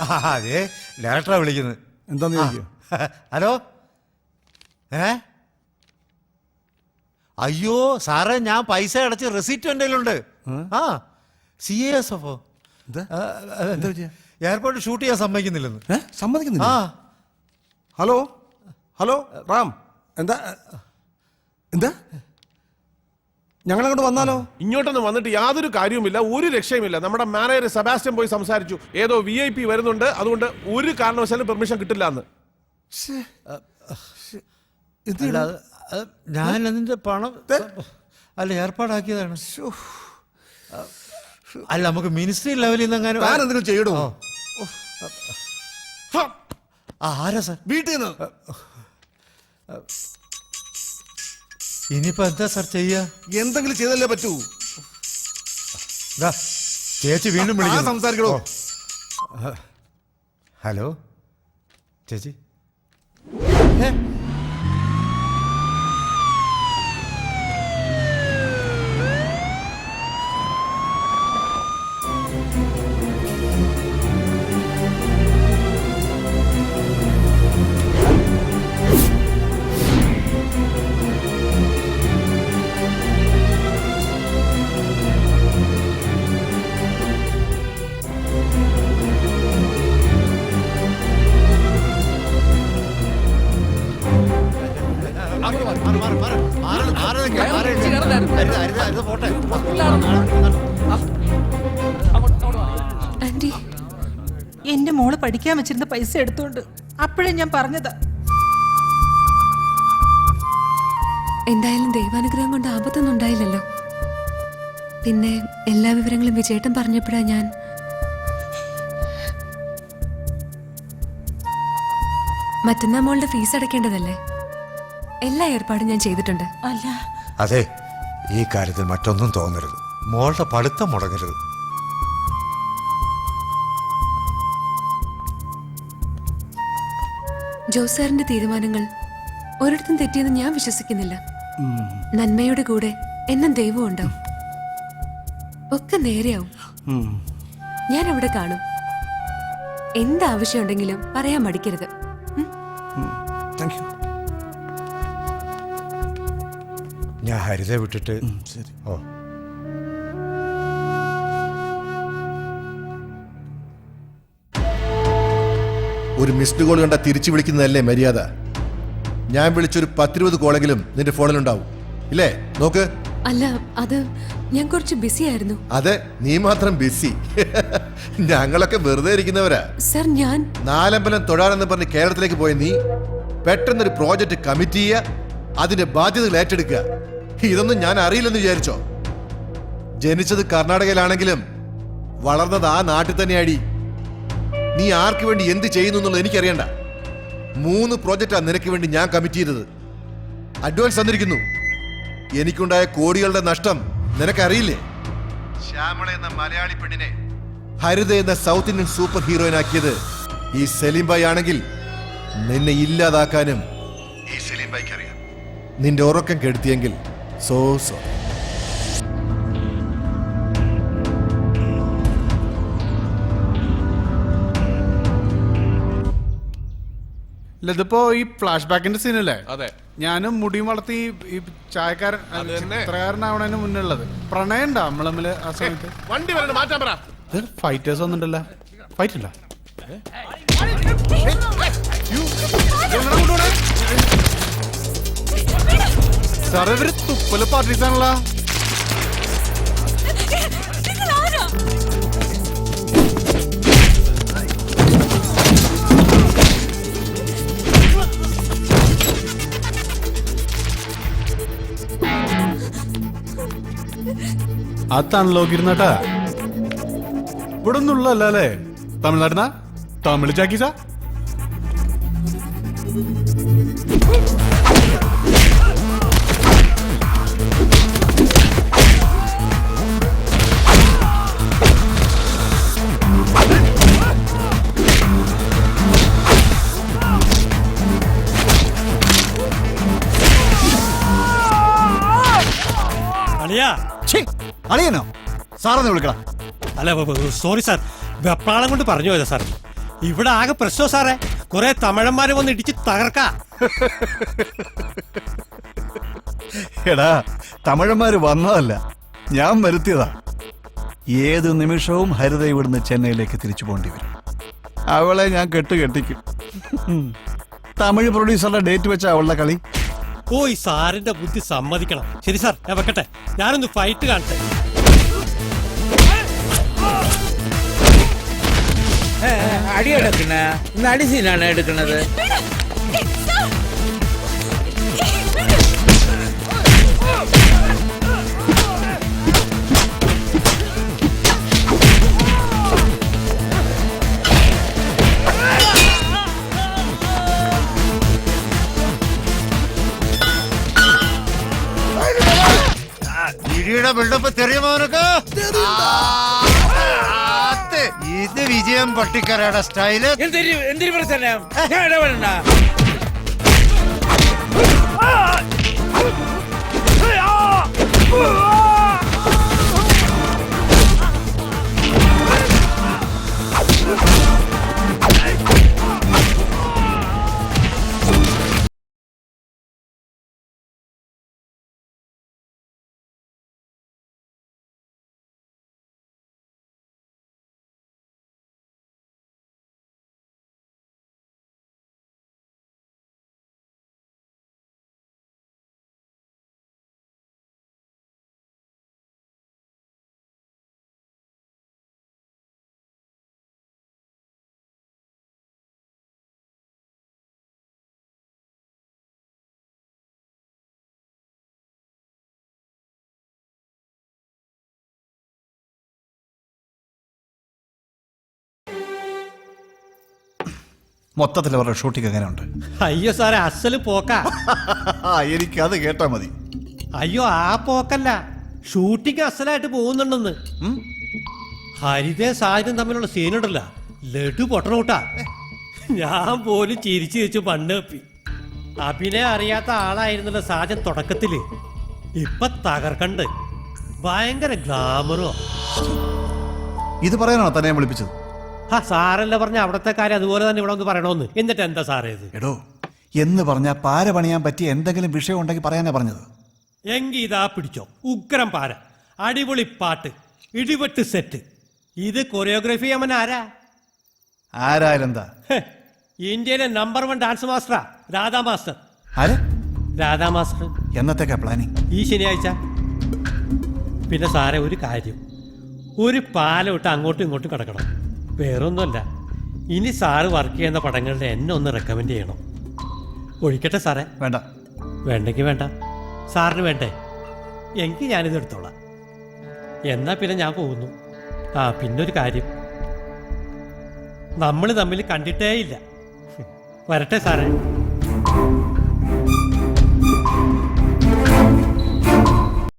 ആ അതെ. ഡയറക്ടറാ വിളിക്കുന്നത്. എന്താന്ന് ചോദിക്കോ ഹലോ? ഏ? അയ്യോ സാറേ ഞാൻ പൈസ അടച്ച് റെസിപ്റ്റ് എന്റെ കയ്യിലുണ്ട്. ആ? സി എസ് എഫോ എന്താ? എന്താ പറ്റിയെ? എയർപോർട്ട് ഷൂട്ട് ചെയ്യാൻ സമ്മതിക്കുന്നില്ലെന്ന്. സമ്മതിക്കുന്നു സമ്മതിക്കുന്നില്ല? ആ. ഹലോ? ഹലോ? റാം? എന്താ? എന്താ? ഞങ്ങളങ്ങോട്ട് വന്നാലോ? ഇങ്ങോട്ടൊന്നും വന്നിട്ട് യാതൊരു കാര്യവുമില്ല ഒരു രക്ഷയുമില്ല. നമ്മുടെ മാനേജർ സെബാസ്റ്റ്യൻ പോയി സംസാരിച്ചു. ഏതോ വി ഐ പി വരുന്നുണ്ട് അതുകൊണ്ട് ഒരു കാരണവശാലും പെർമിഷൻ കിട്ടില്ല എന്ന് ഞാൻ അതിന്റെ പണം അല്ല ഏർപ്പാടാക്കിയതാണ്. അല്ല നമുക്ക് മിനിസ്ട്രി ലെവലിൽ നിന്ന് അങ്ങനെ ഞാൻ എന്തെങ്കിലും ചെയ്യണോ ആ, ആരാ സാർ? വീട്ടിൽ നിന്ന്. ഇനിയിപ്പോ എന്താ സാർ ചെയ്യാ? എന്തെങ്കിലും ചെയ്തല്ലേ പറ്റൂ. ദാ, ചേച്ചി വീണ്ടും ആ വിളിക്കുന്നു. സംസാരിക്കണോ ഹലോ? ചേച്ചി? മാറ്, എന്റെ മോൾ പഠിക്കാൻ വെച്ചിരുന്ന പൈസ എടുത്തോണ്ട് അപ്പോഴേ ഞാൻ പറഞ്ഞതാ. എന്തായാലും ദൈവാനുഗ്രഹം കൊണ്ട് ആപത്തൊന്നും ഉണ്ടായില്ലല്ലോ. പിന്നെ എല്ലാ വിവരങ്ങളും വിജയേട്ടൻ പറഞ്ഞപ്പോഴാ ഞാൻ മറ്റന്നാ മോളുടെ ഫീസ് അടയ്ക്കേണ്ടതല്ലേ? എല്ലാ ഏർപ്പാടും ഞാൻ ചെയ്തിട്ടുണ്ട്. അല്ല. അതെ ഈ കാര്യത്തിൽ മറ്റൊന്നും തോന്നരുത്. മോളുടെ പഠിത്തം മുടങ്ങരുത്. ജോസാറിന്റെ തീരുമാനങ്ങൾ ഒരിടത്തും തെറ്റിയെന്ന് ഞാൻ വിശ്വസിക്കുന്നില്ല. നന്മയുടെ കൂടെ എന്നും ദൈവം ഉണ്ടാവും ഒക്കെ നേരെയാവും. ഞാൻ അവിടെ കാണും. എന്താവശ്യമുണ്ടെങ്കിലും പറയാൻ മടിക്കരുത്? ഞാൻ ഹരിത വിട്ടിട്ട് ശരി. ഓ. ഒരു മിസ്ഡ് കോൾ കണ്ട തിരിച്ചു വിളിക്കുന്നതല്ലേ മര്യാദ? ഞാൻ വിളിച്ചൊരു പത്തിരുപത് കോളെങ്കിലും നിന്റെ ഫോണിലുണ്ടാവും ഇല്ലേ? നോക്ക്. അല്ല അത് ഞാൻ കുറച്ച് ബിസി ആയിരുന്നു. അതെ നീ മാത്രം ബിസി ഞങ്ങളൊക്കെ വെറുതെ ഇരിക്കുന്നവരാ. സർ ഞാൻ നാലമ്പലം തൊഴാനെന്ന് പറഞ്ഞ് കേരളത്തിലേക്ക് പോയ നീ പെട്ടെന്നൊരു പ്രോജക്റ്റ് കമ്മിറ്റ് ചെയ്യുക അതിന്റെ ബാധ്യതകൾ ഏറ്റെടുക്കുക. ഇതൊന്നും ഞാൻ അറിയില്ലെന്ന് വിചാരിച്ചോ? ജനിച്ചത് കർണാടകയിലാണെങ്കിലും വളർന്നത് ആ നാട്ടിൽ തന്നെയാടി. നീ ആർക്ക് വേണ്ടി എന്ത് ചെയ്യുന്നു എന്നുള്ളത് എനിക്കറിയണ്ട. മൂന്ന് പ്രോജക്റ്റാ നിനക്ക് വേണ്ടി ഞാൻ കമ്മിറ്റ് ചെയ്തത്. അഡ്വാൻസ് തന്നിരിക്കുന്നു. എനിക്കുണ്ടായ കോടികളുടെ നഷ്ടം നിനക്കറിയില്ലേ? ശ്യാമള എന്ന മലയാളി പെണ്ണിനെ ഹരിത എന്ന സൗത്ത് ഇന്ത്യൻ സൂപ്പർ ഹീറോയിനാക്കിയത് ഈ സെലിംബായി ബായി ആണെങ്കിൽ നിന്നെ ഇല്ലാതാക്കാനും ഈ സലീം ബായിക്ക് അറിയാം. നിന്റെ ഉറക്കം കെടുത്തിയെങ്കിൽ സോ സോ. ഇല്ല, ഇതിപ്പോ ഈ ഫ്ലാഷ് ബാക്കിന്റെ സീനല്ലേ അതെ ഞാനും മുടിയും വളർത്തി ഈ- ചായക്കാരൻ അത് തന്നെ. ചിത്രകാരനാവണതിന് മുന്നുള്ളത് പ്രണയം ഉണ്ടോ നമ്മൾ തമ്മിൽ ആ സമയത്ത് വണ്ടി മാറ്റാൻ പറ ഫൈറ്റേഴ്സ് ഒന്നുണ്ടല്ല ഫൈറ്റ് ഇല്ല സാറേ ഇവർ തുപ്പൽ പാർട്ടീസാണല്ലോ അത് തണലോക്കിരുന്നട്ടാ ഇവിടെ ഒന്നുള്ളല്ല അല്ലേ തമിഴ്നാട്ടിനാ? തമിഴ് ചാക്കീസാ? അളിയനോ? സാറൊന്ന് വിളിക്കണം അല്ല സോറി സാർ വെപ്രാളം കൊണ്ട് പറഞ്ഞു പോയതാ സാർ ഇവിടെ ആകെ പ്രശ്നം സാറേ. കുറെ തമിഴന്മാരെ വന്ന് ഇടിച്ച് തകർക്ക. എടാ തമിഴന്മാര് വന്നതല്ല. ഞാൻ വരുത്തിയതാ. ഏത് നിമിഷവും ഹരിത ഇവിടുന്ന് ചെന്നൈയിലേക്ക് തിരിച്ചു പോകേണ്ടി വരും. അവളെ ഞാൻ കെട്ട് കെട്ടിക്കും. തമിഴ് പ്രൊഡ്യൂസറുടെ ഡേറ്റ് വെച്ച അവളുടെ കളി. ഓ ഈ സാറിന്റെ ബുദ്ധി സമ്മതിക്കണം. ശരി സാർ ഞാൻ വെക്കട്ടെ. ഞാനൊന്ന് ഫൈറ്റ് കാണട്ടെ. അടി എടുക്കണ. ഇന്ന് അടി സീനാണ് എടുക്കണത്? ഇടിയുടെ ബിൽഡപ്പ് തെറിയുമോനൊക്കെ ഇത് വിജയം പട്ടിക്കരയുടെ സ്റ്റൈൽ. എന്തൊരു എന്തൊരു പ്രശ്നം? ഞാൻ ഇടപെടണ്ട. മൊത്തത്തിൽ അവരുടെ ഷൂട്ടിംഗ് എങ്ങനെയുണ്ട് അയ്യോ സാറേ അസൽ പോക്കാ. എനിക്ക് അത് കേട്ടാ മതി. അയ്യോ ആ പോക്കല്ല. ഷൂട്ടിംഗ് അസലായിട്ട് പോകുന്നുണ്ടെന്ന്. ഹരിതേ സാഹചര്യം തമ്മിലുള്ള സീനുണ്ടല്ല ലഡു പൊട്ടണൂട്ടാ. ഞാൻ പോലും ചിരിച്ചു വെച്ച് പണ്ട്. തപ്പി അഭിനയം അറിയാത്ത ആളായിരുന്നല്ലോ സാജൻ തുടക്കത്തിൽ. ഇപ്പൊ തകർക്കണ്ട്. ഭയങ്കര ഗ്ലാമറോ ഇത് പറയാനാണോ തന്നെ വിളിപ്പിച്ചത്? ആ സാറല്ല പറഞ്ഞ അവിടത്തെ കാര്യം അതുപോലെ തന്നെ ഇവിടെ ഒന്ന് പറയണമെന്ന് എന്നിട്ട് എന്താ സാറേ ഇത്? എടോ എന്ന് പറഞ്ഞാൽ പാര പണിയാൻ പറ്റിയ എന്തെങ്കിലും വിഷയം ഉണ്ടെങ്കിൽ പറയാനാ പറഞ്ഞത്. എങ്കി ഇതാ പിടിച്ചോ. ഉഗ്രം പാര. അടിപൊളി പാട്ട്. ഇടിവെട്ട് സെറ്റ്. ഇത് കൊറിയോഗ്രഫി അമ്മൻ ആരാ? ആരായാലെന്താ? ഹെ, ഇന്ത്യയിലെ നമ്പർ വൺ ഡാൻസ് മാസ്റ്ററാ രാധാ മാസ്റ്റർ. ആര്? രാധാ മാസ്റ്റർ. എന്നത്തേക്കാ പ്ലാനിങ് ഈ ശനിയാഴ്ച. പിന്നെ സാറേ ഒരു കാര്യം. ഒരു പാലം ഇട്ട് അങ്ങോട്ടും ഇങ്ങോട്ടും കിടക്കണം. വേറൊന്നുമല്ല. ഇനി സാറ് വർക്ക് ചെയ്യുന്ന പടങ്ങളിൽ എന്നെ ഒന്ന് റെക്കമെൻഡ് ചെയ്യണം. ഒഴിക്കട്ടെ സാറേ? വേണ്ട. വേണ്ടെങ്കിൽ വേണ്ട. സാറിന് വേണ്ടേ? എനിക്ക് ഞാനിത് എടുത്തോളാം. എന്നാൽ പിന്നെ ഞാൻ പോകുന്നു. ആ പിന്നെ ഒരു കാര്യം. നമ്മൾ തമ്മിൽ കണ്ടിട്ടേ ഇല്ല. വരട്ടെ സാറേ.